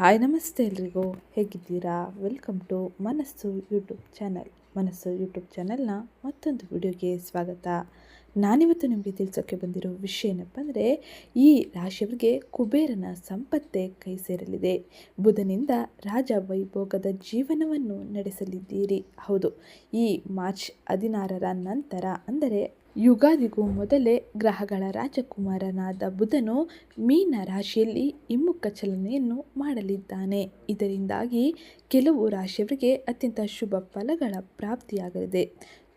Hi, ನಮಸ್ತೆ ಎಲ್ರಿಗೂ. ಹೇಗಿದ್ದೀರಾ? Welcome to Manassu YouTube channel Manassu YouTube ಚಾನಲ್ನ ಮತ್ತೊಂದು ವಿಡಿಯೋಗೆ ಸ್ವಾಗತ. ನಾನಿವತ್ತು ನಿಮಗೆ ತಿಳಿಸೋಕ್ಕೆ ಬಂದಿರೋ ವಿಷಯ ಏನಪ್ಪ ಅಂದರೆ ಈ ರಾಶಿಯವರಿಗೆ ಕುಬೇರನ ಸಂಪತ್ತೇ ಕೈ ಸೇರಲಿದೆ. ಬುಧನಿಂದ ರಾಜ ವೈಭೋಗದ ಜೀವನವನ್ನು ನಡೆಸಲಿದ್ದೀರಿ. ಹೌದು, ಈ ಮಾರ್ಚ್ ಹದಿನಾರರ ನಂತರ, ಅಂದರೆ ಯುಗಾದಿಗೂ ಮೊದಲೇ ಗ್ರಹಗಳ ರಾಜಕುಮಾರನಾದ ಬುಧನು ಮೀನ ರಾಶಿಯಲ್ಲಿ ಹಿಮ್ಮುಖ ಚಲನೆಯನ್ನು ಮಾಡಲಿದ್ದಾನೆ. ಇದರಿಂದಾಗಿ ಕೆಲವು ರಾಶಿಯವರಿಗೆ ಅತ್ಯಂತ ಶುಭ ಫಲಗಳ ಪ್ರಾಪ್ತಿಯಾಗಲಿದೆ.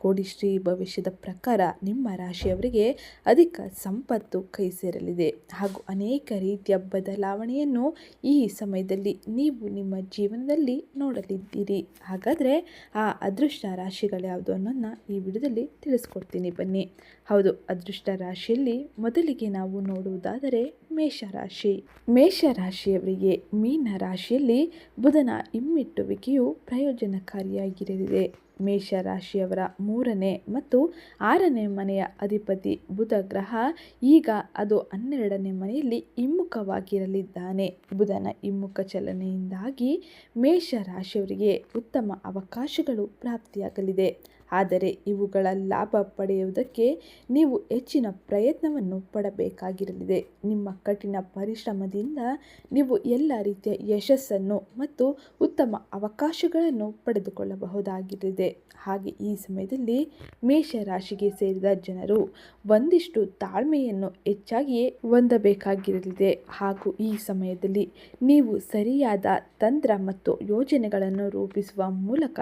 ಕೋಡಿಶ್ರೀ ಭವಿಷ್ಯದ ಪ್ರಕಾರ ನಿಮ್ಮ ರಾಶಿಯವರಿಗೆ ಅಧಿಕ ಸಂಪತ್ತು ಕೈ ಸೇರಲಿದೆ. ಹಾಗೂ ಅನೇಕ ರೀತಿಯ ಬದಲಾವಣೆಯನ್ನು ಈ ಸಮಯದಲ್ಲಿ ನೀವು ನಿಮ್ಮ ಜೀವನದಲ್ಲಿ ನೋಡಲಿದ್ದೀರಿ. ಹಾಗಾದರೆ ಆ ಅದೃಷ್ಟ ರಾಶಿಗಳು ಯಾವುದು ಅನ್ನೋದನ್ನ ಈ ವಿಡಿಯೋದಲ್ಲಿ ತಿಳಿಸ್ಕೊಡ್ತೀನಿ ಬನ್ನಿ. ಹೌದು, ಅದೃಷ್ಟ ರಾಶಿಯಲ್ಲಿ ಮೊದಲಿಗೆ ನಾವು ನೋಡುವುದಾದರೆ ಮೇಷರಾಶಿ. ಮೇಷರಾಶಿಯವರಿಗೆ ಮೀನ ರಾಶಿಯಲ್ಲಿ ಬುಧನ ಹಿಮ್ಮೆಟ್ಟುವಿಕೆಯು ಪ್ರಯೋಜನಕಾರಿಯಾಗಿರಲಿದೆ. ಮೇಷರಾಶಿಯವರ ಮೂರನೇ ಮತ್ತು ಆರನೇ ಮನೆಯ ಅಧಿಪತಿ ಬುಧ ಗ್ರಹ ಈಗ ಅದು ಹನ್ನೆರಡನೇ ಮನೆಯಲ್ಲಿ ಹಿಮ್ಮುಖವಾಗಿರಲಿದ್ದಾನೆ. ಬುಧನ ಹಿಮ್ಮುಖ ಚಲನೆಯಿಂದಾಗಿ ಮೇಷರಾಶಿಯವರಿಗೆ ಉತ್ತಮ ಅವಕಾಶಗಳು ಪ್ರಾಪ್ತಿಯಾಗಲಿದೆ. ಆದರೆ ಇವುಗಳ ಲಾಭ ಪಡೆಯುವುದಕ್ಕೆ ನೀವು ಹೆಚ್ಚಿನ ಪ್ರಯತ್ನವನ್ನು ಪಡಬೇಕಾಗಿರಲಿದೆ. ನಿಮ್ಮ ಕಠಿಣ ಪರಿಶ್ರಮದಿಂದ ನೀವು ಎಲ್ಲ ರೀತಿಯ ಯಶಸ್ಸನ್ನು ಮತ್ತು ಉತ್ತಮ ಅವಕಾಶಗಳನ್ನು ಪಡೆದುಕೊಳ್ಳಬಹುದಾಗಿರಲಿದೆ. ಹಾಗೆ ಈ ಸಮಯದಲ್ಲಿ ಮೇಷರಾಶಿಗೆ ಸೇರಿದ ಜನರು ಒಂದಿಷ್ಟು ತಾಳ್ಮೆಯನ್ನು ಹೆಚ್ಚಾಗಿಯೇ ಹೊಂದಬೇಕಾಗಿರಲಿದೆ. ಹಾಗೂ ಈ ಸಮಯದಲ್ಲಿ ನೀವು ಸರಿಯಾದ ತಂತ್ರ ಮತ್ತು ಯೋಜನೆಗಳನ್ನು ರೂಪಿಸುವ ಮೂಲಕ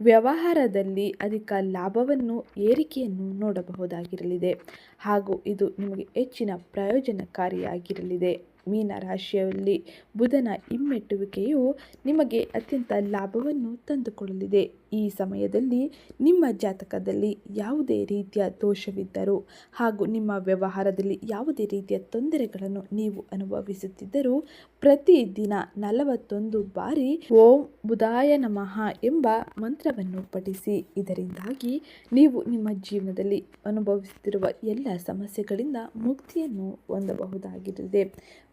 ವ್ಯವಹಾರದಲ್ಲಿ ಅಧಿಕ ಲಾಭವನ್ನು ಏರಿಕೆಯನ್ನು ನೋಡಬಹುದಾಗಿರಲಿದೆ ಹಾಗೂ ಇದು ನಿಮಗೆ ಹೆಚ್ಚಿನ ಪ್ರಯೋಜನಕಾರಿಯಾಗಿರಲಿದೆ. ಮೀನ ರಾಶಿಯಲ್ಲಿ ಬುಧನ ಹಿಮ್ಮೆಟ್ಟುವಿಕೆಯು ನಿಮಗೆ ಅತ್ಯಂತ ಲಾಭವನ್ನು ತಂದುಕೊಡಲಿದೆ. ಈ ಸಮಯದಲ್ಲಿ ನಿಮ್ಮ ಜಾತಕದಲ್ಲಿ ಯಾವುದೇ ರೀತಿಯ ದೋಷವಿದ್ದರೂ ಹಾಗೂ ನಿಮ್ಮ ವ್ಯವಹಾರದಲ್ಲಿ ಯಾವುದೇ ರೀತಿಯ ತೊಂದರೆಗಳನ್ನು ನೀವು ಅನುಭವಿಸುತ್ತಿದ್ದರೂ ಪ್ರತಿದಿನ ನಲವತ್ತೊಂದು ಬಾರಿ ಓಂ ಬುಧಾಯ ನಮಃ ಎಂಬ ಮಂತ್ರವನ್ನು ಪಠಿಸಿ. ಇದರಿಂದಾಗಿ ನೀವು ನಿಮ್ಮ ಜೀವನದಲ್ಲಿ ಅನುಭವಿಸುತ್ತಿರುವ ಎಲ್ಲ ಸಮಸ್ಯೆಗಳಿಂದ ಮುಕ್ತಿಯನ್ನು ಹೊಂದಬಹುದಾಗಿರಲಿದೆ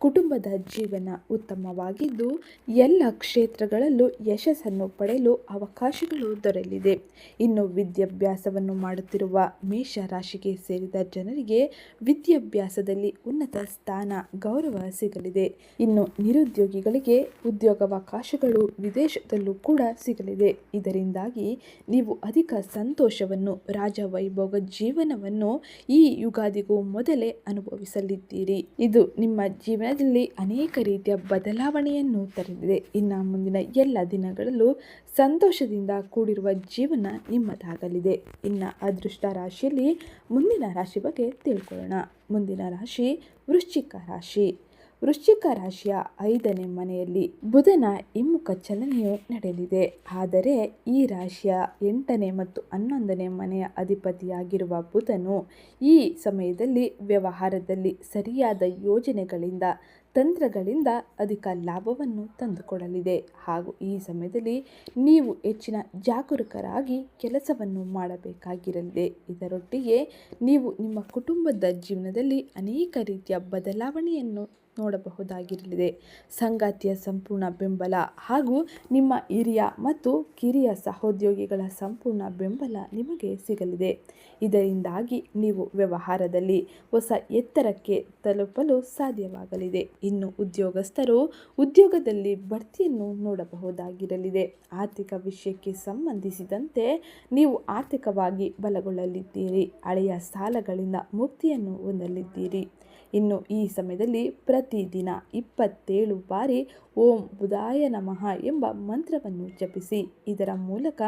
ಕುಟುಂಬದ ಜೀವನ ಉತ್ತಮವಾಗಿದ್ದು, ಎಲ್ಲ ಕ್ಷೇತ್ರಗಳಲ್ಲೂ ಯಶಸ್ಸನ್ನು ಪಡೆಯಲು ಅವಕಾಶಗಳು ದೊರೆಯಲಿದೆ. ಇನ್ನು ವಿದ್ಯಾಭ್ಯಾಸವನ್ನು ಮಾಡುತ್ತಿರುವ ಮೇಷ ರಾಶಿಗೆ ಸೇರಿದ ಜನರಿಗೆ ವಿದ್ಯಾಭ್ಯಾಸದಲ್ಲಿ ಉನ್ನತ ಸ್ಥಾನ, ಗೌರವ ಸಿಗಲಿದೆ. ಇನ್ನು ನಿರುದ್ಯೋಗಿಗಳಿಗೆ ಉದ್ಯೋಗಾವಕಾಶಗಳು ವಿದೇಶದಲ್ಲೂ ಕೂಡ ಸಿಗಲಿದೆ. ಇದರಿಂದಾಗಿ ನೀವು ಅಧಿಕ ಸಂತೋಷವನ್ನು ರಾಜ ವೈಭೋಗ ಜೀವನವನ್ನು ಈ ಯುಗಾದಿಗೂ ಮೊದಲೇ ಅನುಭವಿಸಲಿದ್ದೀರಿ. ಇದು ನಿಮ್ಮ ಜೀವನದಲ್ಲಿ ಅನೇಕ ರೀತಿಯ ಬದಲಾವಣೆಯನ್ನು ತರಲಿದೆ. ಇನ್ನು ಮುಂದಿನ ಎಲ್ಲ ದಿನಗಳಲ್ಲೂ ಸಂತೋಷದಿಂದ ಕೂಡಿರುವ ಜೀವನ ನಿಮ್ಮದಾಗಲಿದೆ. ಇನ್ನು ಅದೃಷ್ಟ ರಾಶಿಯಲ್ಲಿ ಮುಂದಿನ ರಾಶಿ ಬಗ್ಗೆ ತಿಳ್ಕೊಳ್ಳೋಣ. ಮುಂದಿನ ರಾಶಿ ವೃಶ್ಚಿಕ ರಾಶಿ. ವೃಶ್ಚಿಕ ರಾಶಿಯ ಐದನೇ ಮನೆಯಲ್ಲಿ ಬುಧನ ಹಿಮ್ಮುಖ ಚಲನೆಯು ನಡೆಯಲಿದೆ. ಆದರೆ ಈ ರಾಶಿಯ ಎಂಟನೇ ಮತ್ತು ಹನ್ನೊಂದನೇ ಮನೆಯ ಅಧಿಪತಿಯಾಗಿರುವ ಬುಧನು ಈ ಸಮಯದಲ್ಲಿ ವ್ಯವಹಾರದಲ್ಲಿ ಸರಿಯಾದ ಯೋಜನೆಗಳಿಂದ, ತಂತ್ರಗಳಿಂದ ಅಧಿಕ ಲಾಭವನ್ನು ತಂದುಕೊಡಲಿದೆ. ಹಾಗೂ ಈ ಸಮಯದಲ್ಲಿ ನೀವು ಹೆಚ್ಚಿನ ಜಾಗರೂಕರಾಗಿ ಕೆಲಸವನ್ನು ಮಾಡಬೇಕಾಗಿರಲಿದೆ. ಇದರೊಟ್ಟಿಗೆ ನೀವು ನಿಮ್ಮ ಕುಟುಂಬದ ಜೀವನದಲ್ಲಿ ಅನೇಕ ರೀತಿಯ ಬದಲಾವಣೆಯನ್ನು ನೋಡಬಹುದಾಗಿರಲಿದೆ. ಸಂಗಾತಿಯ ಸಂಪೂರ್ಣ ಬೆಂಬಲ ಹಾಗೂ ನಿಮ್ಮ ಹಿರಿಯ ಮತ್ತು ಕಿರಿಯ ಸಹೋದ್ಯೋಗಿಗಳ ಸಂಪೂರ್ಣ ಬೆಂಬಲ ನಿಮಗೆ ಸಿಗಲಿದೆ. ಇದರಿಂದಾಗಿ ನೀವು ವ್ಯವಹಾರದಲ್ಲಿ ಹೊಸ ಎತ್ತರಕ್ಕೆ ತಲುಪಲು ಸಾಧ್ಯವಾಗಲಿದೆ. ಇನ್ನು ಉದ್ಯೋಗಸ್ಥರು ಉದ್ಯೋಗದಲ್ಲಿ ಬಡ್ತಿಯನ್ನು ನೋಡಬಹುದಾಗಿರಲಿದೆ. ಆರ್ಥಿಕ ವಿಷಯಕ್ಕೆ ಸಂಬಂಧಿಸಿದಂತೆ ನೀವು ಆರ್ಥಿಕವಾಗಿ ಬಲಗೊಳ್ಳಲಿದ್ದೀರಿ. ಹಳೆಯ ಸಾಲಗಳಿಂದ ಮುಕ್ತಿಯನ್ನು ಹೊಂದಲಿದ್ದೀರಿ. ಇನ್ನು ಈ ಸಮಯದಲ್ಲಿ ಪ್ರತಿದಿನ ಇಪ್ಪತ್ತೇಳು ಬಾರಿ ಓಂ ಬುಧಾಯ ನಮಃ ಎಂಬ ಮಂತ್ರವನ್ನು ಜಪಿಸಿ. ಇದರ ಮೂಲಕ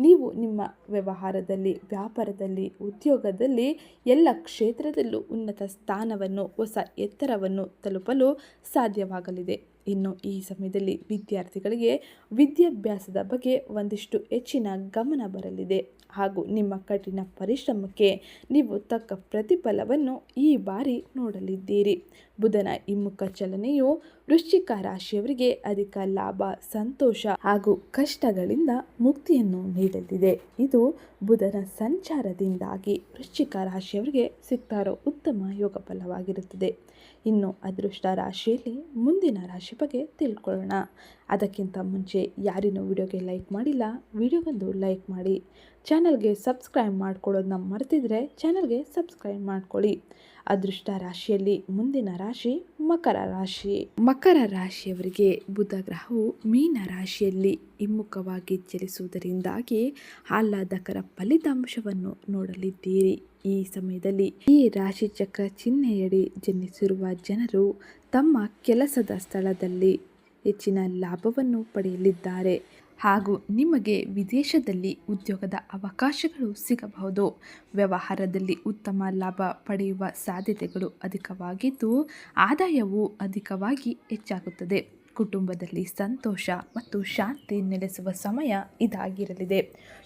ನೀವು ನಿಮ್ಮ ವ್ಯವಹಾರದಲ್ಲಿ, ವ್ಯಾಪಾರದಲ್ಲಿ, ಉದ್ಯೋಗದಲ್ಲಿ ಎಲ್ಲ ಕ್ಷೇತ್ರದಲ್ಲೂ ಉನ್ನತ ಸ್ಥಾನವನ್ನು, ಹೊಸ ಎತ್ತರವನ್ನು ತಲುಪಲು ಸಾಧ್ಯವಾಗಲಿದೆ. ಇನ್ನು ಈ ಸಮಯದಲ್ಲಿ ವಿದ್ಯಾರ್ಥಿಗಳಿಗೆ ವಿದ್ಯಾಭ್ಯಾಸದ ಬಗ್ಗೆ ಒಂದಿಷ್ಟು ಹೆಚ್ಚಿನ ಗಮನ ಬರಲಿದೆ. ಹಾಗೂ ನಿಮ್ಮ ಕಠಿಣ ಪರಿಶ್ರಮಕ್ಕೆ ನೀವು ತಕ್ಕ ಪ್ರತಿಫಲವನ್ನು ಈ ಬಾರಿ ನೋಡಲಿದ್ದೀರಿ. ಬುಧನ ಹಿಮ್ಮುಖ ಚಲನೆಯು ವೃಶ್ಚಿಕ ರಾಶಿಯವರಿಗೆ ಅಧಿಕ ಲಾಭ, ಸಂತೋಷ ಹಾಗೂ ಕಷ್ಟಗಳಿಂದ ಮುಕ್ತಿಯನ್ನು ನೀಡಲಿದೆ. ಇದು ಬುಧನ ಸಂಚಾರದಿಂದಾಗಿ ವೃಶ್ಚಿಕ ರಾಶಿಯವರಿಗೆ ಸಿಗ್ತಾರೋ ಉತ್ತಮ ಯೋಗ ಫಲವಾಗಿರುತ್ತದೆ ಇನ್ನು ಅದೃಷ್ಟ ರಾಶಿಯಲ್ಲಿ ಮುಂದಿನ ರಾಶಿ ಬಗ್ಗೆ ತಿಳ್ಕೊಳ್ಳೋಣ. ಅದಕ್ಕಿಂತ ಮುಂಚೆ ಯಾರಿನೂ ವಿಡಿಯೋಗೆ ಲೈಕ್ ಮಾಡಿಲ್ಲ ವಿಡಿಯೋಗೊಂದು ಲೈಕ್ ಮಾಡಿ. ಚಾನಲ್ಗೆ ಸಬ್ಸ್ಕ್ರೈಬ್ ಮಾಡ್ಕೊಳ್ಳೋದನ್ನ ಮರೆತಿದ್ರೆ ಚಾನಲ್ಗೆ ಸಬ್ಸ್ಕ್ರೈಬ್ ಮಾಡ್ಕೊಳ್ಳಿ. ಅದೃಷ್ಟ ರಾಶಿಯಲ್ಲಿ ಮುಂದಿನ ರಾಶಿ ಮಕರ ರಾಶಿ. ಮಕರ ರಾಶಿಯವರಿಗೆ ಬುಧ ಗ್ರಹವು ಮೀನ ರಾಶಿಯಲ್ಲಿ ಹಿಮ್ಮುಖವಾಗಿ ಚಲಿಸುವುದರಿಂದಾಗಿ ಆಹ್ಲಾದಕರ ಫಲಿತಾಂಶವನ್ನು ನೋಡಲಿದ್ದೀರಿ. ಈ ಸಮಯದಲ್ಲಿ ಈ ರಾಶಿ ಚಕ್ರ ಚಿಹ್ನೆಯಡಿ ಜನಿಸಿರುವ ಜನರು ತಮ್ಮ ಕೆಲಸದ ಸ್ಥಳದಲ್ಲಿ ಹೆಚ್ಚಿನ ಲಾಭವನ್ನು ಪಡೆಯಲಿದ್ದಾರೆ. ಹಾಗೂ ನಿಮಗೆ ವಿದೇಶದಲ್ಲಿ ಉದ್ಯೋಗದ ಅವಕಾಶಗಳು ಸಿಗಬಹುದು. ವ್ಯವಹಾರದಲ್ಲಿ ಉತ್ತಮ ಲಾಭ ಪಡೆಯುವ ಸಾಧ್ಯತೆಗಳು ಅಧಿಕವಾಗಿದ್ದು, ಆದಾಯವು ಅಧಿಕವಾಗಿ ಹೆಚ್ಚಾಗುತ್ತದೆ. ಕುಟುಂಬದಲ್ಲಿ ಸಂತೋಷ ಮತ್ತು ಶಾಂತಿ ನೆಲೆಸುವ ಸಮಯ ಇದಾಗಿರಲಿದೆ.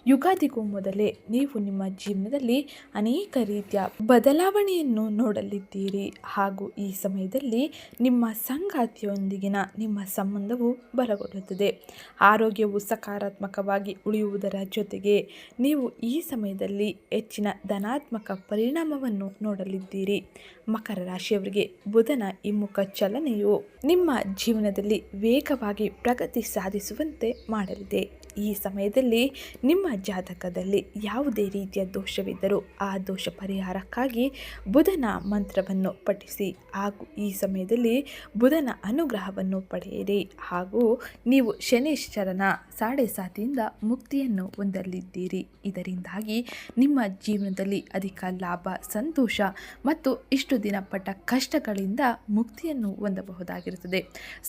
ಯುಗಾದಿಗೂ ಮೊದಲೇ ನೀವು ನಿಮ್ಮ ಜೀವನದಲ್ಲಿ ಅನೇಕ ರೀತಿಯ ಬದಲಾವಣೆಯನ್ನು ನೋಡಲಿದ್ದೀರಿ. ಹಾಗೂ ಈ ಸಮಯದಲ್ಲಿ ನಿಮ್ಮ ಸಂಗಾತಿಯೊಂದಿಗಿನ ನಿಮ್ಮ ಸಂಬಂಧವು ಬಲಗೊಳ್ಳುತ್ತದೆ. ಆರೋಗ್ಯವು ಸಕಾರಾತ್ಮಕವಾಗಿ ಉಳಿಯುವುದರ ಜೊತೆಗೆ ನೀವು ಈ ಸಮಯದಲ್ಲಿ ಹೆಚ್ಚಿನ ಧನಾತ್ಮಕ ಪರಿಣಾಮವನ್ನು ನೋಡಲಿದ್ದೀರಿ. ಮಕರ ರಾಶಿಯವರಿಗೆ ಬುಧನ ಹಿಮ್ಮುಖ ಚಲನೆಯು ನಿಮ್ಮ ಜೀವನದಲ್ಲಿ ವೇಗವಾಗಿ ಪ್ರಗತಿ ಸಾಧಿಸುವಂತೆ ಮಾಡಲಿದೆ. ಈ ಸಮಯದಲ್ಲಿ ನಿಮ್ಮ ಜಾತಕದಲ್ಲಿ ಯಾವುದೇ ರೀತಿಯ ದೋಷವಿದ್ದರೂ ಆ ದೋಷ ಪರಿಹಾರಕ್ಕಾಗಿ ಬುಧನ ಮಂತ್ರವನ್ನು ಪಠಿಸಿ. ಹಾಗೂ ಈ ಸಮಯದಲ್ಲಿ ಬುಧನ ಅನುಗ್ರಹವನ್ನು ಪಡೆಯಿರಿ. ಹಾಗೂ ನೀವು ಶನೇಶ್ವರನ ಸಾಡೆ ಸಾತಿಯಿಂದ ಮುಕ್ತಿಯನ್ನು ಹೊಂದಲಿದ್ದೀರಿ. ಇದರಿಂದಾಗಿ ನಿಮ್ಮ ಜೀವನದಲ್ಲಿ ಅಧಿಕ ಲಾಭ, ಸಂತೋಷ ಮತ್ತು ಇಷ್ಟು ದಿನ ಪಟ್ಟ ಕಷ್ಟಗಳಿಂದ ಮುಕ್ತಿಯನ್ನು ಹೊಂದಬಹುದಾಗಿರುತ್ತದೆ.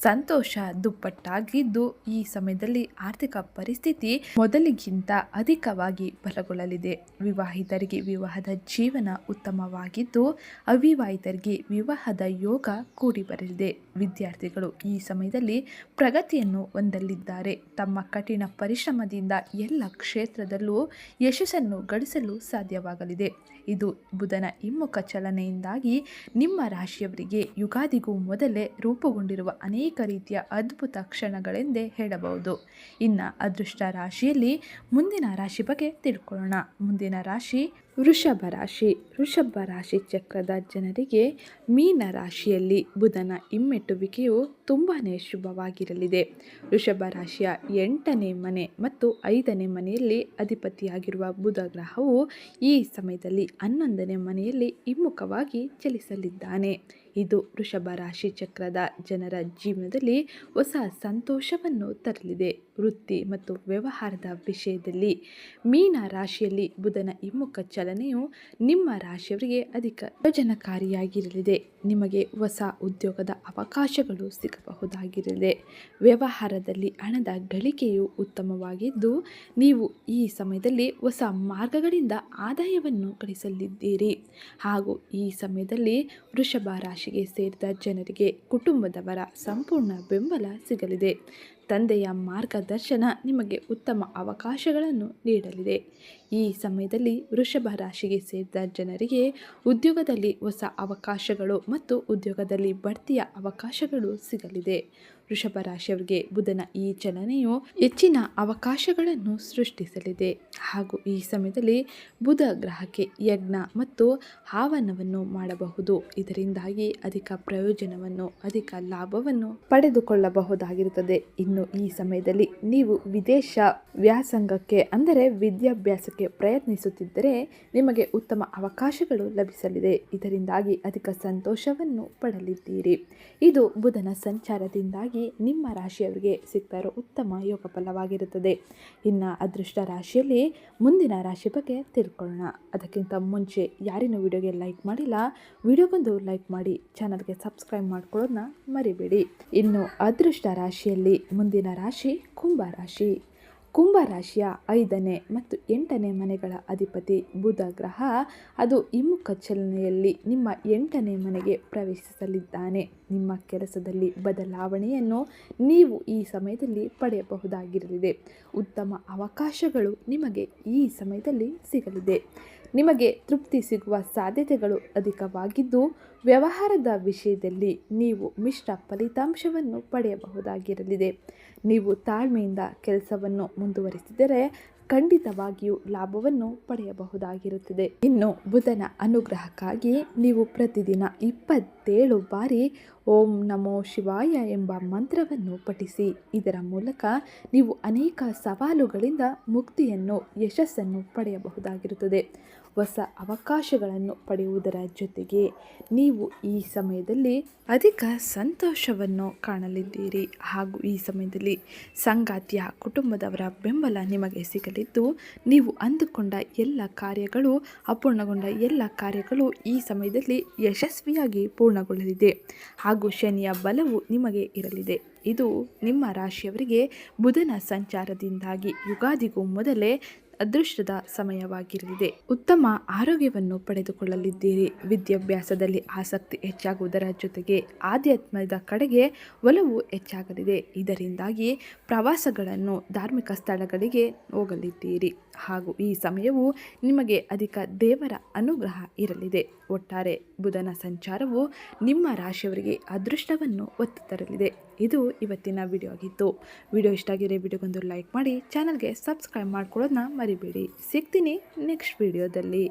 ಸಂತೋಷ ದುಪ್ಪಟ್ಟಾಗಿದ್ದು ಈ ಸಮಯದಲ್ಲಿ ಆರ್ಥಿಕ ಪರಿಸ್ಥಿತಿ ಮೊದಲಿಗಿಂತ ಅಧಿಕವಾಗಿ ಬಲಗೊಳ್ಳಲಿದೆ. ವಿವಾಹಿತರಿಗೆ ವಿವಾಹದ ಜೀವನ ಉತ್ತಮವಾಗಿದ್ದು, ಅವಿವಾಹಿತರಿಗೆ ವಿವಾಹದ ಯೋಗ ಕೂಡಿ ಬರಲಿದೆ ವಿದ್ಯಾರ್ಥಿಗಳು ಈ ಸಮಯದಲ್ಲಿ ಪ್ರಗತಿಯನ್ನು ಹೊಂದಲಿದ್ದಾರೆ. ತಮ್ಮ ಕಠಿಣ ಪರಿಶ್ರಮದಿಂದ ಎಲ್ಲ ಕ್ಷೇತ್ರದಲ್ಲೂ ಯಶಸ್ಸನ್ನು ಗಳಿಸಲು ಸಾಧ್ಯವಾಗಲಿದೆ. ಇದು ಬುಧನ ಹಿಮ್ಮುಖ ಚಲನೆಯಿಂದಾಗಿ ನಿಮ್ಮ ರಾಶಿಯವರಿಗೆ ಯುಗಾದಿಗೂ ಮೊದಲೇ ರೂಪುಗೊಂಡಿರುವ ಅನೇಕ ರೀತಿಯ ಅದ್ಭುತ ಕ್ಷಣಗಳೆಂದೇ ಹೇಳಬಹುದು. ಇನ್ನು ಅದೃಷ್ಟ ರಾಶಿಯಲ್ಲಿ ಮುಂದಿನ ರಾಶಿ ಬಗ್ಗೆ ತಿಳ್ಕೊಳ್ಳೋಣ. ಮುಂದಿನ ರಾಶಿ ವೃಷಭ ರಾಶಿ ವೃಷಭ ರಾಶಿ ಚಕ್ರದ ಜನರಿಗೆ ಮೀನ ರಾಶಿಯಲ್ಲಿ ಬುಧನ ಹಿಮ್ಮೆಟ್ಟುವಿಕೆಯು ತುಂಬಾ ಶುಭವಾಗಿರಲಿದೆ. ವೃಷಭ ರಾಶಿಯ ಎಂಟನೇ ಮನೆ ಮತ್ತು ಐದನೇ ಮನೆಯಲ್ಲಿ ಅಧಿಪತಿಯಾಗಿರುವ ಬುಧ ಗ್ರಹವು ಈ ಸಮಯದಲ್ಲಿ ಹನ್ನೊಂದನೇ ಮನೆಯಲ್ಲಿ ಹಿಮ್ಮುಖವಾಗಿ ಚಲಿಸಲಿದ್ದಾನೆ. ಇದು ವೃಷಭ ರಾಶಿ ಚಕ್ರದ ಜನರ ಜೀವನದಲ್ಲಿ ಹೊಸ ಸಂತೋಷವನ್ನು ತರಲಿದೆ. ವೃತ್ತಿ ಮತ್ತು ವ್ಯವಹಾರದ ವಿಷಯದಲ್ಲಿ ಮೀನ ರಾಶಿಯಲ್ಲಿ ಬುಧನ ಹಿಮ್ಮುಖ ಚಲನೆಯು ನಿಮ್ಮ ರಾಶಿಯವರಿಗೆ ಅಧಿಕ ಪ್ರಯೋಜನಕಾರಿಯಾಗಿರಲಿದೆ. ನಿಮಗೆ ಹೊಸ ಉದ್ಯೋಗದ ಅವಕಾಶಗಳು ಸಿಗಬಹುದಾಗಿರಲಿದೆ. ವ್ಯವಹಾರದಲ್ಲಿ ಹಣದ ಗಳಿಕೆಯು ಉತ್ತಮವಾಗಿದ್ದು, ನೀವು ಈ ಸಮಯದಲ್ಲಿ ಹೊಸ ಮಾರ್ಗಗಳಿಂದ ಆದಾಯವನ್ನು ಗಳಿಸಲಿದ್ದೀರಿ. ಹಾಗೂ ಈ ಸಮಯದಲ್ಲಿ ವೃಷಭ ರಾಶಿಗೆ ಸೇರಿದ ಜನರಿಗೆ ಕುಟುಂಬದವರ ಸಂಪೂರ್ಣ ಬೆಂಬಲ ಸಿಗಲಿದೆ. ತಂದೆಯ ಮಾರ್ಗದರ್ಶನ ನಿಮಗೆ ಉತ್ತಮ ಅವಕಾಶಗಳನ್ನು ನೀಡಲಿದೆ. ಈ ಸಮಯದಲ್ಲಿ ವೃಷಭ ರಾಶಿಗೆ ಸೇರಿದ ಜನರಿಗೆ ಉದ್ಯೋಗದಲ್ಲಿ ಹೊಸ ಅವಕಾಶಗಳು ಮತ್ತು ಉದ್ಯೋಗದಲ್ಲಿ ಬಡ್ತಿಯ ಅವಕಾಶಗಳು ಸಿಗಲಿದೆ. ವೃಷಭ ರಾಶಿಯವರಿಗೆ ಬುಧನ ಈ ಚಲನೆಯು ಹೆಚ್ಚಿನ ಅವಕಾಶಗಳನ್ನು ಸೃಷ್ಟಿಸಲಿದೆ. ಹಾಗೂ ಈ ಸಮಯದಲ್ಲಿ ಬುಧ ಗ್ರಹಕ್ಕೆ ಯಜ್ಞ ಮತ್ತು ಹಾವನವನ್ನು ಮಾಡಬಹುದು. ಇದರಿಂದಾಗಿ ಅಧಿಕ ಪ್ರಯೋಜನವನ್ನು, ಅಧಿಕ ಲಾಭವನ್ನು ಪಡೆದುಕೊಳ್ಳಬಹುದಾಗಿರುತ್ತದೆ. ಇನ್ನು ಈ ಸಮಯದಲ್ಲಿ ನೀವು ವಿದೇಶ ವ್ಯಾಸಂಗಕ್ಕೆ, ಅಂದರೆ ವಿದ್ಯಾಭ್ಯಾಸಕ್ಕೆ ಪ್ರಯತ್ನಿಸುತ್ತಿದ್ದರೆ ನಿಮಗೆ ಉತ್ತಮ ಅವಕಾಶಗಳು ಲಭಿಸಲಿದೆ. ಇದರಿಂದಾಗಿ ಅಧಿಕ ಸಂತೋಷವನ್ನು ಪಡಲಿದ್ದೀರಿ. ಇದು ಬುಧನ ಸಂಚಾರದಿಂದಾಗಿ ನಿಮ್ಮ ರಾಶಿಯವರಿಗೆ ಸಿಗ್ತಾ ಇರೋ ಉತ್ತಮ ಯೋಗ ಫಲವಾಗಿರುತ್ತದೆ. ಇನ್ನು ಅದೃಷ್ಟ ರಾಶಿಯಲ್ಲಿ ಮುಂದಿನ ರಾಶಿ ಬಗ್ಗೆ ತಿಳ್ಕೊಳ್ಳೋಣ. ಅದಕ್ಕಿಂತ ಮುಂಚೆ ಯಾರಿನ ವಿಡಿಯೋಗೆ ಲೈಕ್ ಮಾಡಿಲ್ಲ, ವಿಡಿಯೋಗೊಂದು ಲೈಕ್ ಮಾಡಿ, ಚಾನಲ್ಗೆ ಸಬ್ಸ್ಕ್ರೈಬ್ ಮಾಡ್ಕೊಳ್ಳೋದನ್ನ ಮರಿಬೇಡಿ. ಇನ್ನು ಅದೃಷ್ಟ ರಾಶಿಯಲ್ಲಿ ಮುಂದಿನ ರಾಶಿ ಕುಂಭ ರಾಶಿ. ಕುಂಭ ರಾಶಿಯ ಐದನೇ ಮತ್ತು ಎಂಟನೇ ಮನೆಗಳ ಅಧಿಪತಿ ಬುಧ ಗ್ರಹ ಅದು ಹಿಮ್ಮುಖ ಚಲನೆಯಲ್ಲಿ ನಿಮ್ಮ ಎಂಟನೇ ಮನೆಗೆ ಪ್ರವೇಶಿಸಲಿದ್ದಾನೆ. ನಿಮ್ಮ ಕೆಲಸದಲ್ಲಿ ಬದಲಾವಣೆಯನ್ನು ನೀವು ಈ ಸಮಯದಲ್ಲಿ ಪಡೆಯಬಹುದಾಗಿರಲಿದೆ. ಉತ್ತಮ ಅವಕಾಶಗಳು ನಿಮಗೆ ಈ ಸಮಯದಲ್ಲಿ ಸಿಗಲಿದೆ. ನಿಮಗೆ ತೃಪ್ತಿ ಸಿಗುವ ಸಾಧ್ಯತೆಗಳು ಅಧಿಕವಾಗಿದ್ದು, ವ್ಯವಹಾರದ ವಿಷಯದಲ್ಲಿ ನೀವು ಮಿಶ್ರ ಫಲಿತಾಂಶವನ್ನು ಪಡೆಯಬಹುದಾಗಿರಲಿದೆ. ನೀವು ತಾಳ್ಮೆಯಿಂದ ಕೆಲಸವನ್ನು ಮುಂದುವರಿಸಿದರೆ ಖಂಡಿತವಾಗಿಯೂ ಲಾಭವನ್ನು ಪಡೆಯಬಹುದಾಗಿರುತ್ತದೆ. ಇನ್ನು ಬುಧನ ಅನುಗ್ರಹಕ್ಕಾಗಿ ನೀವು ಪ್ರತಿದಿನ ಇಪ್ಪತ್ತೇಳು ಬಾರಿ ಓಂ ನಮೋ ಶಿವಾಯ ಎಂಬ ಮಂತ್ರವನ್ನು ಪಠಿಸಿ. ಇದರ ಮೂಲಕ ನೀವು ಅನೇಕ ಸವಾಲುಗಳಿಂದ ಮುಕ್ತಿಯನ್ನು, ಯಶಸ್ಸನ್ನು ಪಡೆಯಬಹುದಾಗಿರುತ್ತದೆ. ಹೊಸ ಅವಕಾಶಗಳನ್ನು ಪಡೆಯುವುದರ ಜೊತೆಗೆ ನೀವು ಈ ಸಮಯದಲ್ಲಿ ಅಧಿಕ ಸಂತೋಷವನ್ನು ಕಾಣಲಿದ್ದೀರಿ. ಹಾಗೂ ಈ ಸಮಯದಲ್ಲಿ ಸಂಗಾತಿಯ ಕುಟುಂಬದವರ ಬೆಂಬಲ ನಿಮಗೆ ಸಿಗಲಿದ್ದು, ನೀವು ಅಂದುಕೊಂಡ ಎಲ್ಲ ಕಾರ್ಯಗಳು, ಅಪೂರ್ಣಗೊಂಡ ಎಲ್ಲ ಕಾರ್ಯಗಳು ಈ ಸಮಯದಲ್ಲಿ ಯಶಸ್ವಿಯಾಗಿ ಪೂರ್ಣಗೊಳ್ಳಲಿದೆ. ಶನಿಯ ಬಲವು ನಿಮಗೆ ಇರಲಿದೆ. ಇದು ನಿಮ್ಮ ರಾಶಿಯವರಿಗೆ ಬುಧನ ಸಂಚಾರದಿಂದಾಗಿ ಯುಗಾದಿಗೂ ಮೊದಲೇ ಅದೃಷ್ಟದ ಸಮಯವಾಗಿರಲಿದೆ. ಉತ್ತಮ ಆರೋಗ್ಯವನ್ನು ಪಡೆದುಕೊಳ್ಳಲಿದ್ದೀರಿ. ವಿದ್ಯಾಭ್ಯಾಸದಲ್ಲಿ ಆಸಕ್ತಿ ಹೆಚ್ಚಾಗುವುದರ ಜೊತೆಗೆ ಆಧ್ಯಾತ್ಮದ ಕಡೆಗೆ ಒಲವು ಹೆಚ್ಚಾಗಲಿದೆ. ಇದರಿಂದಾಗಿ ಪ್ರವಾಸಗಳನ್ನು ಧಾರ್ಮಿಕ ಸ್ಥಳಗಳಿಗೆ ಹೋಗಲಿದ್ದೀರಿ. ಹಾಗೂ ಈ ಸಮಯವು ನಿಮಗೆ ಅಧಿಕ ದೇವರ ಅನುಗ್ರಹ ಇರಲಿದೆ. ಒಟ್ಟಾರೆ ಬುಧನ ಸಂಚಾರವು ನಿಮ್ಮ ರಾಶಿಯವರಿಗೆ ಅದೃಷ್ಟವನ್ನು ಒತ್ತು ತರಲಿದೆ. ಇದು ಇವತ್ತಿನ ವಿಡಿಯೋ ಆಗಿತ್ತು. ವಿಡಿಯೋ ಇಷ್ಟ ಆಗಿದ್ರೆ ವಿಡಿಯೋಗೊಂದು ಲೈಕ್ ಮಾಡಿ ಚಾನಲ್ಗೆ ಸಬ್ಸ್ಕ್ರೈಬ್ ಮಾಡ್ಕೊಳ್ಳೋದನ್ನ ಮರಿಬೇಡಿ. ಸಿಗ್ತೀನಿ ನೆಕ್ಸ್ಟ್ ವಿಡಿಯೋದಲ್ಲಿ